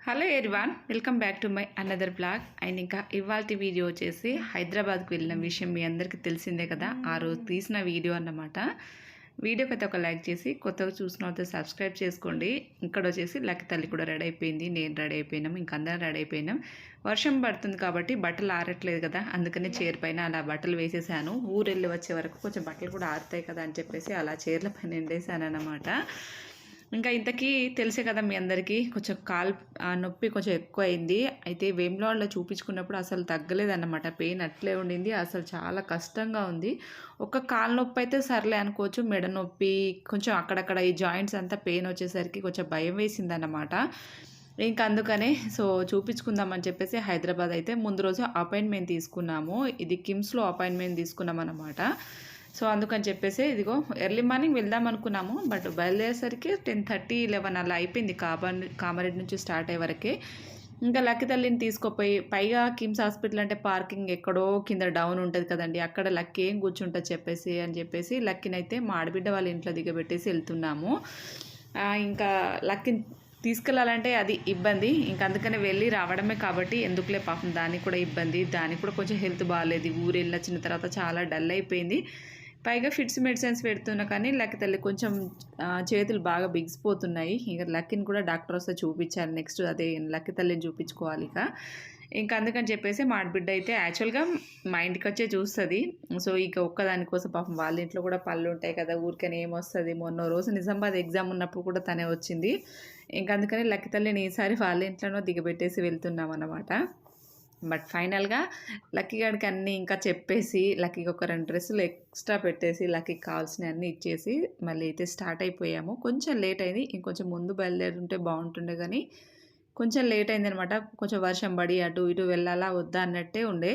Hello everyone welcome back to my another blog and ఇంకా ఇవాళ video వచ్చేసి హైదరాబాద్కి వెళ్ళిన విషయం మీ అందరికీ తెలిసిందే కదా ఆ రోజు తీసిన వీడియో అన్నమాట. వీడియోకి అయితే ఒక లైక్ చేసి కొత్తగా చూసిన వాళ్ళతో సబ్స్క్రైబ్ చేసుకోండి. ఇక్కడ వచ్చేసి లక్కి తల్లి కూడా రెడీ అయిపోయింది నేను రెడీ అయిపోయినాం ఇంక అందరం రెడీ అయిపోయినాం. వర్షం పడుతుంది కాబట్టి బట్టలు ఆరట్లేదు కదా అందుకనే చైర్ పైన అలా బట్టలు వేసేసాను. ఊరు వెళ్ళి వచ్చే వరకు కొంచెం బట్టలు కూడా ఆరుతాయి కదా అని చెప్పేసి అలా చీరల పైన ఎండేసాను అన్నమాట ఇంకా ఇంతకీ తెలిసే కదా మీ అందరికీ కొంచెం కాల్ ఆ నొప్పి కొంచెం ఎక్కువ అయింది అయితే వేమ్లాడ్లో చూపించుకున్నప్పుడు అసలు తగ్గలేదన్నమాట. పెయిన్ అట్లే ఉండింది అసలు చాలా కష్టంగా ఉంది. ఒక కాలు నొప్పి అయితే సర్లే అనుకోవచ్చు మెడ నొప్పి కొంచెం అక్కడక్కడ ఈ జాయింట్స్ అంతా పెయిన్ వచ్చేసరికి కొంచెం భయం వేసిందన్నమాట. ఇంకా అందుకనే సో చూపించుకుందామని చెప్పేసి హైదరాబాద్ అయితే ముందు రోజు అపాయింట్మెంట్ తీసుకున్నాము. ఇది కిమ్స్లో అపాయింట్మెంట్ తీసుకున్నాం అన్నమాట సో అందుకని చెప్పేసి ఇదిగో ఎర్లీ మార్నింగ్ వెళ్దాం అనుకున్నాము బట్ బయలుదేరేసరికి టెన్ థర్టీ లెవెన్ అలా అయిపోయింది కాబన్ కామారెడ్డి నుంచి స్టార్ట్ అయ్యే వరకే. ఇంకా లక్కి తల్లిని తీసుకుపోయి పైగా కిమ్స్ హాస్పిటల్ అంటే పార్కింగ్ ఎక్కడో కింద డౌన్ ఉంటుంది కదండి అక్కడ లక్కి ఏం కూర్చుంటుంది చెప్పేసి అని చెప్పేసి లక్కినైతే మా ఆడబిడ్డ వాళ్ళ ఇంట్లో దిగబెట్టేసి వెళ్తున్నాము. ఇంకా లక్కిని తీసుకెళ్ళాలంటే అది ఇబ్బంది ఇంకా అందుకనే వెళ్ళి రావడమే కాబట్టి ఎందుకులే పాపం దానికి కూడా ఇబ్బంది దానికి కూడా కొంచెం హెల్త్ బాగాలేదు ఊరు వెళ్ళిన వచ్చిన తర్వాత చాలా డల్ అయిపోయింది. పైగా ఫిట్స్ మెడిసిన్స్ పెడుతున్నా కానీ లక్కి తల్లి కొంచెం చేతులు బాగా బిగిసిపోతున్నాయి. ఇంకా లక్కిని కూడా డాక్టర్ వస్తే చూపించాలి. నెక్స్ట్ అదే లక్కి తల్లిని చూపించుకోవాలి ఇక. ఇంకా అందుకని చెప్పేసి మా బిడ్డ అయితే యాక్చువల్గా మా ఇంటికి వచ్చే చూస్తుంది. సో ఇక ఒక్కదానికోసం పాపం వాళ్ళ ఇంట్లో కూడా పళ్ళు ఉంటాయి కదా ఊరికనే ఏమొస్తుంది. మొన్న రోజు నిజామాబాద్ ఎగ్జామ్ ఉన్నప్పుడు కూడా తనే వచ్చింది. ఇంకా అందుకని లక్కి తల్లిని ఈసారి వాళ్ళ ఇంట్లోనో దిగబెట్టేసి వెళ్తున్నాం అన్నమాట. బట్ ఫైనల్గా లక్కీ గడికి అన్నీ ఇంకా చెప్పేసి లక్కీకి ఒక రెండు డ్రెస్సులు ఎక్స్ట్రా పెట్టేసి లక్కీకి కావాల్సినవి అన్నీ ఇచ్చేసి మళ్ళీ అయితే స్టార్ట్ అయిపోయాము. కొంచెం లేట్ అయింది. ఇంకొంచెం ముందు బయలుదేరుంటే బాగుంటుండే కానీ కొంచెం లేట్ అయింది అనమాట కొంచెం వర్షం పడి అటు ఇటు వెళ్ళాలా వద్దా అన్నట్టే ఉండే.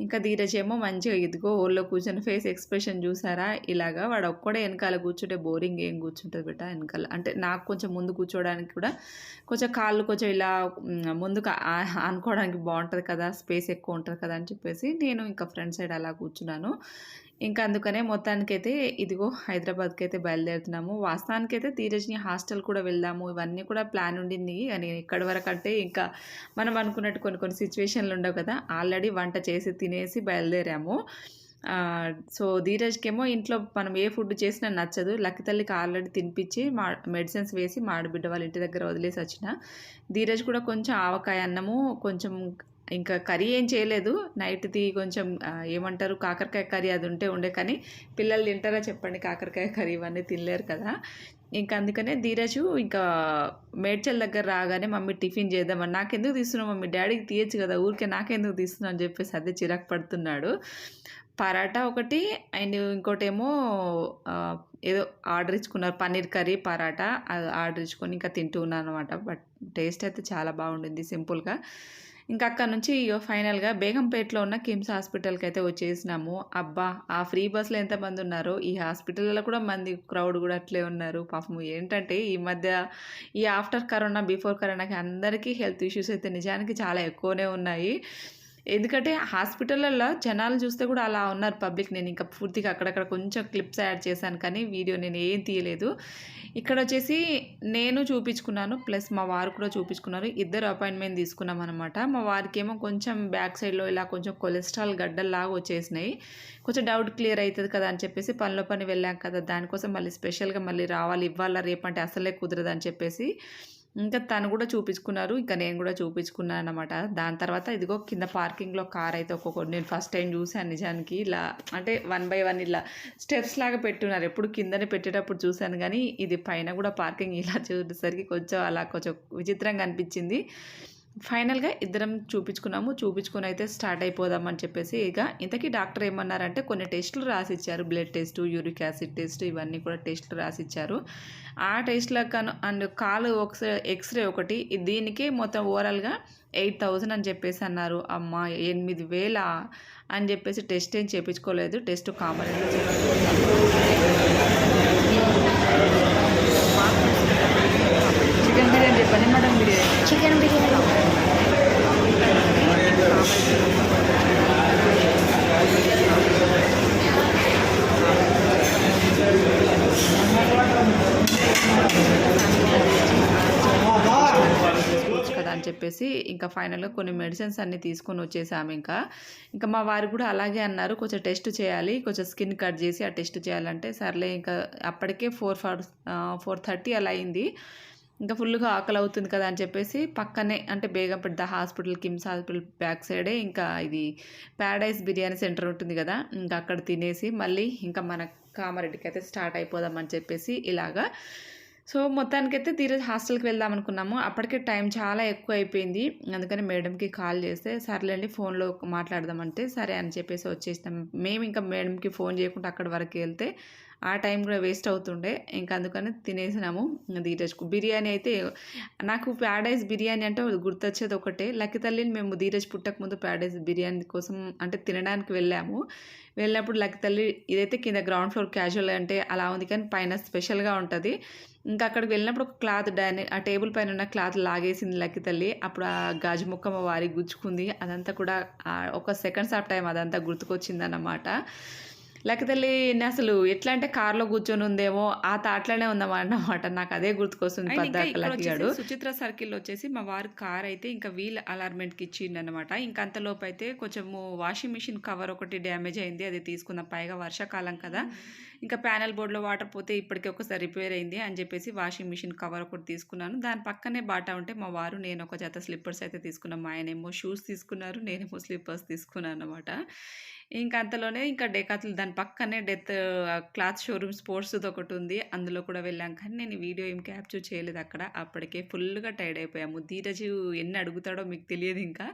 ఇంకా ధీరజ్ ఏమో మంచిగా ఇదిగో ఓళ్ళో కూర్చొని ఫేస్ ఎక్స్ప్రెషన్ చూసారా? ఇలాగా వాడు ఒక్కడే వెనకాల కూర్చుంటే బోరింగ్ ఏం కూర్చుంటుంది బిడ్డ వెనకాల. అంటే నాకు కొంచెం ముందు కూర్చోవడానికి కూడా కొంచెం కాళ్ళు కొంచెం ఇలా ముందుకు ఆనుకోవడానికి బాగుంటుంది కదా స్పేస్ ఎక్కువ ఉంటుంది కదా అని చెప్పేసి నేను ఇంకా ఫ్రంట్ సైడ్ అలా కూర్చున్నాను. ఇంకా అందుకనే మొత్తానికైతే ఇదిగో హైదరాబాద్కి అయితే బయలుదేరుతున్నాము. వాస్తవానికైతే ధీరజ్ని హాస్టల్ కూడా వెళ్దాము. ఇవన్నీ కూడా ప్లాన్ ఉండింది. అని ఇక్కడి వరకు అంటే ఇంకా మనం అనుకున్నట్టు కొన్ని కొన్ని సిచ్యువేషన్లు ఉండవు కదా. ఆల్రెడీ వంట చేసి తినేసి బయలుదేరాము. సో ధీరజ్కేమో ఇంట్లో మనం ఏ ఫుడ్ చేసినా నచ్చదు. లక్కి తల్లికి ఆల్రెడీ తినిపించి మా మెడిసిన్స్ వేసి మాడబిడ్డ వాళ్ళ ఇంటి దగ్గర వదిలేసి వచ్చిన. ధీరజ్ కూడా కొంచెం ఆవకాయ అన్నము కొంచెం ఇంకా కర్రీ ఏం చేయలేదు. నైట్ది కొంచెం ఏమంటారు కాకరకాయ కర్రీ అది ఉంటే ఉండే కానీ పిల్లలు తింటారా చెప్పండి కాకరకాయ కర్రీ ఇవన్నీ తినలేరు కదా. ఇంకా అందుకనే ధీరజు ఇంకా మేడ్చల్ దగ్గర రాగానే మమ్మీ టిఫిన్ చేద్దామని. నాకెందుకు తీస్తున్నావు మమ్మీ? డాడీకి తీయచ్చు కదా ఊరికే నాకెందుకు తీస్తున్నావు? అని చెప్పేసి అదే చిరాకు పడుతున్నాడు. పరాటా ఒకటి అండ్ ఇంకోటేమో ఏదో ఆర్డర్ ఇచ్చుకున్నారు పన్నీర్ కర్రీ పరాటా అది ఆర్డర్ ఇచ్చుకొని ఇంకా తింటూ ఉన్నాను అనమాట బట్ టేస్ట్ అయితే చాలా బాగుండింది సింపుల్గా. ఇంకా అక్కడ నుంచి ఫైనల్గా బేగంపేటలో ఉన్న కిమ్స్ హాస్పిటల్కి అయితే వచ్చేసినాము. అబ్బా ఆ ఫ్రీ బస్సులో ఎంతమంది ఉన్నారో ఈ హాస్పిటల్లో కూడా మంది క్రౌడ్ కూడా అట్లే ఉన్నారు. పాపం ఏంటంటే ఈ మధ్య ఈ ఆఫ్టర్ కరోనా బిఫోర్ కరోనాకి అందరికీ హెల్త్ ఇష్యూస్ అయితే నిజానికి చాలా ఎక్కువనే ఉన్నాయి. ఎందుకంటే హాస్పిటల్లో జనాలు చూస్తే కూడా అలా ఉన్నారు పబ్లిక్. నేను ఇంకా పూర్తిగా అక్కడక్కడ కొంచెం క్లిప్స్ యాడ్ చేశాను కానీ వీడియో నేను ఏం తీయలేదు. ఇక్కడ వచ్చేసి నేను చూపించుకున్నాను ప్లస్ మా వారు కూడా చూపించుకున్నారు. ఇద్దరు అపాయింట్మెంట్ తీసుకున్నాం అనమాట మా వారికి ఏమో కొంచెం బ్యాక్ సైడ్లో ఇలా కొంచెం కొలెస్ట్రాల్ గడ్డల్లాగా వచ్చేసినాయి. కొంచెం డౌట్ క్లియర్ అవుతుంది కదా అని చెప్పేసి పనిలో పని వెళ్ళాం కదా దానికోసం మళ్ళీ స్పెషల్గా మళ్ళీ రావాలి ఇవ్వాలా రేపంటే అసలే కుదరదు అని చెప్పేసి ఇంకా తను కూడా చూపించుకున్నారు ఇంకా నేను కూడా చూపించుకున్నాను అనమాట దాని తర్వాత ఇదిగో కింద పార్కింగ్లో కార్ అయితే ఒక్కొక్కటి నేను ఫస్ట్ టైం చూసాను నిజానికి ఇలా అంటే వన్ బై వన్ ఇలా స్టెప్స్ లాగా పెట్టున్నారు. ఎప్పుడు కిందనే పెట్టేటప్పుడు చూశాను కానీ ఇది పైన కూడా పార్కింగ్ ఇలా చూసేసరికి కొంచెం అలా కొంచెం విచిత్రంగా అనిపించింది. ఫైనల్గా ఇద్దరం చూపించుకున్నాము. చూపించుకుని అయితే స్టార్ట్ అయిపోదామని చెప్పేసి ఇక ఇంతకీ డాక్టర్ ఏమన్నారంటే కొన్ని టెస్టులు రాసిచ్చారు. Blood test uric acid test ఇవన్నీ కూడా టెస్టులు రాసిచ్చారు. ఆ టెస్ట్లకు అండ్ కాలు ఒకసారి ఎక్స్రే ఒకటి దీనికి మొత్తం ఓవరాల్గా ఎయిట్ థౌజండ్ అని చెప్పేసి అన్నారు. అమ్మ ఎనిమిది వేల అని చెప్పేసి టెస్ట్ ఏం చేయించుకోలేదు టెస్ట్ కామన్ చికెన్ బిర్యానీ చెప్పండి మేడం బిర్యానీ చికెన్ బిర్యానీ చూడొచ్చు కదా అని చెప్పేసి ఇంకా ఫైనల్గా కొన్ని మెడిసిన్స్ అన్నీ తీసుకొని వచ్చేసాము ఇంకా. ఇంకా మా వారు కూడా అలాగే అన్నారు కొంచెం టెస్ట్ చేయాలి కొంచెం స్కిన్ కట్ చేసి ఆ టెస్ట్ చేయాలంటే సర్లే ఇంకా అప్పటికే ఫోర్ ఫోర్ ఫోర్ థర్టీ అలా అయింది. ఇంకా ఫుల్గా ఆకలి అవుతుంది కదా అని చెప్పేసి పక్కనే అంటే Begumpet hospital KIMS hospital back సైడే ఇంకా ఇది ప్యారడైస్ బిర్యానీ సెంటర్ ఉంటుంది కదా ఇంకా అక్కడ తినేసి మళ్ళీ ఇంకా మన కామారెడ్డికి అయితే స్టార్ట్ అయిపోదామని చెప్పేసి ఇలాగా సో మొత్తానికైతే ధీరజ్ హాస్టల్కి వెళ్దాం అనుకున్నాము అప్పటికే టైం చాలా ఎక్కువ అయిపోయింది అందుకని మేడంకి కాల్ చేస్తే సర్లేండి ఫోన్లో మాట్లాడదామంటే సరే అని చెప్పేసి వచ్చేసినాం. మేము ఇంకా మేడంకి ఫోన్ చేయకుండా అక్కడి వరకు వెళ్తే ఆ టైం కూడా వేస్ట్ అవుతుండే. ఇంకా అందుకని తినేసినాము. ధీరజ్కు బిర్యానీ అయితే నాకు ప్యాడైజ్ బిర్యానీ అంటే గుర్తొచ్చేది ఒకటే. లక్కి తల్లిని మేము ధీరజ్ పుట్టక ముందు ప్యాడైజ్ బిర్యానీ కోసం అంటే తినడానికి వెళ్ళాము. వెళ్ళినప్పుడు లక్కి తల్లి ఇదైతే కింద గ్రౌండ్ ఫ్లోర్ క్యాజువల్ అంటే అలా ఉంది కానీ పైన స్పెషల్గా ఉంటుంది. ఇంకా అక్కడికి వెళ్ళినప్పుడు ఒక క్లాత్ డైనింగ్ ఆ టేబుల్ పైన ఉన్న క్లాత్ లాగేసింది లక్కి తల్లి. అప్పుడు ఆ గాజు ముక్క మా వారి గుచ్చుకుంది. అదంతా కూడా ఒక సెకండ్స్ ఆఫ్ టైం అదంతా గుర్తుకొచ్చింది అన్నమాట లక్కి తల్లి అసలు ఎట్లా అంటే కార్లో కూర్చొని ఉందేమో ఆ తాట్లోనే ఉందన్నమాట నాకు అదే గుర్తుకొస్తుంది పెద్ద సుచిత్ర సర్కిల్ వచ్చేసి మా వారి కార్ అయితే ఇంకా వీల్ అలార్మెంట్కి ఇచ్చింది అనమాట ఇంకా అంతలోపు అయితే కొంచెము వాషింగ్ మిషన్ కవర్ ఒకటి డ్యామేజ్ అయింది. అది తీసుకున్న పైగా వర్షాకాలం కదా. ఇంకా ప్యానల్ బోర్డులో వాటర్ పోతే ఇప్పటికే ఒకసారి రిపేర్ అయింది అని చెప్పేసి వాషింగ్ మిషన్ కవర్ ఒకటి తీసుకున్నాను. దాని పక్కనే బాటా ఉంటే మా వారు నేను ఒక జత స్లిప్పర్స్ అయితే తీసుకున్నాం. మా ఆయనేమో షూస్ తీసుకున్నారు నేనేమో స్లిప్పర్స్ తీసుకున్నాను అనమాట ఇంకా అంతలోనే ఇంకా డెకాతులు దాని పక్కనే డెత్ క్లాత్ షోరూమ్ స్పోర్ట్స్ది ఒకటి ఉంది. అందులో కూడా వెళ్ళాం. కానీ నేను వీడియో ఏం క్యాప్చర్ చేయలేదు అక్కడ. అప్పటికే ఫుల్గా టైర్డ్ అయిపోయాము. ధీరజు ఎన్ని అడుగుతాడో మీకు తెలియదు ఇంకా.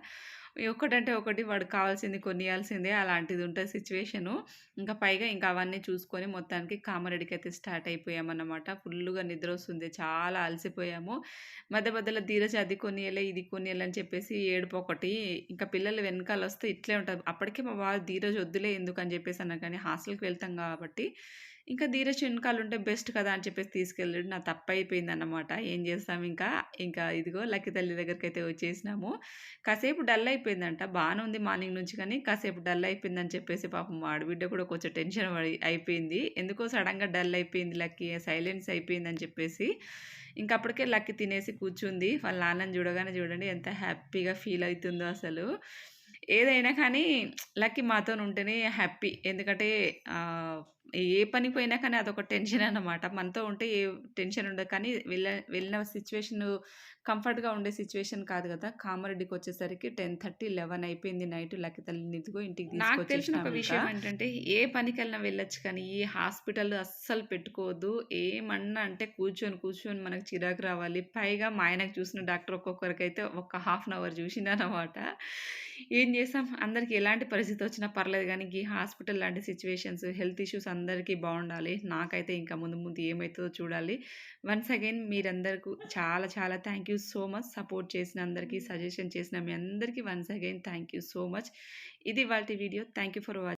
ఒకటంటే ఒకటి వాడు కావాల్సింది కొనియాల్సిందే అలాంటిది ఉంటుంది సిచ్యువేషను. ఇంకా పైగా ఇంకా అవన్నీ చూసుకొని మొత్తానికి కామారెడ్డికి అయితే స్టార్ట్ అయిపోయామన్నమాట. ఫుల్గా నిద్ర వస్తుంది చాలా అలసిపోయాము. మధ్య మధ్యలో ధీరజ్ అది కొనియలే ఇది కొనియలే అని చెప్పేసి ఏడుపు ఒకటి. ఇంకా పిల్లలు వెనకాల వస్తే ఇట్లే ఉంటుంది. అప్పటికే మా వాళ్ళు ధీరజ్ వద్దులే ఎందుకు అని చెప్పేసి అన్నా కానీ హాస్టల్కి వెళ్తాం కాబట్టి ఇంకా ధీరజ్ వెనకాల ఉంటే బెస్ట్ కదా అని చెప్పేసి తీసుకెళ్ళాడు నా తప్పు అయిపోయింది అన్నమాట ఏం చేస్తాం ఇంకా? ఇంకా ఇదిగో లక్కి తల్లి దగ్గరికి అయితే వచ్చేసినాము. కాసేపు డల్ అయిపోయిందంట. బాగానే ఉంది మార్నింగ్ నుంచి కానీ కాసేపు డల్ అయిపోయిందని చెప్పేసి పాపం ఆడబిడ్డ కూడా కొంచెం టెన్షన్ అయిపోయింది. ఎందుకో సడన్గా డల్ అయిపోయింది లక్కీ సైలెన్స్ అయిపోయింది అని చెప్పేసి. ఇంకా అప్పటికే లక్కీ తినేసి కూర్చుంది. వాళ్ళ నాన్నని చూడగానే చూడండి ఎంత హ్యాపీగా ఫీల్ అవుతుందో అసలు. ఏదైనా కానీ లక్కీ మాతో ఉంటేనే హ్యాపీ. ఎందుకంటే ఏ పని పోయినా కానీ అదొక టెన్షన్ అన్నమాట. మనతో ఉంటే ఏ టెన్షన్ ఉండదు. కానీ వెళ్ళ వెళ్ళిన సిచ్యువేషన్ కంఫర్ట్గా ఉండే సిచ్యువేషన్ కాదు కదా. కామారెడ్డికి వచ్చేసరికి టెన్ థర్టీ లెవెన్ అయిపోయింది నైట్. లక్కి తల్లిని ఇదిగో ఇంటికి నాకు తెలిసిన ఒక విషయం ఏంటంటే ఏ పనికి వెళ్ళినా వెళ్ళొచ్చు కానీ ఈ హాస్పిటల్ అస్సలు పెట్టుకోవద్దు. ఏమన్నా అంటే కూర్చొని కూర్చొని మనకు చిరాకు రావాలి. పైగా మా ఆయనకు చూసిన డాక్టర్ ఒక్కొక్కరికి అయితే ఒక హాఫ్ అన్ అవర్ చూసినానమాట ఏం చేస్తాం? అందరికి ఎలాంటి పరిస్థితి వచ్చినా పర్లేదు కానీ ఈ హాస్పిటల్ లాంటి సిచ్యువేషన్స్ హెల్త్ ఇష్యూస్ అందరికీ బాగుండాలి. నాకైతే ఇంకా ముందు ముందు ఏమవుతుందో చూడాలి. వన్స్ అగైన్ మీరందరికీ చాలా చాలా thank you so much. Support చేసిన అందరికీ సజెషన్ చేసిన మీ అందరికీ once again thank you so much. ఇది వాళ్ళ video. Thank you for watching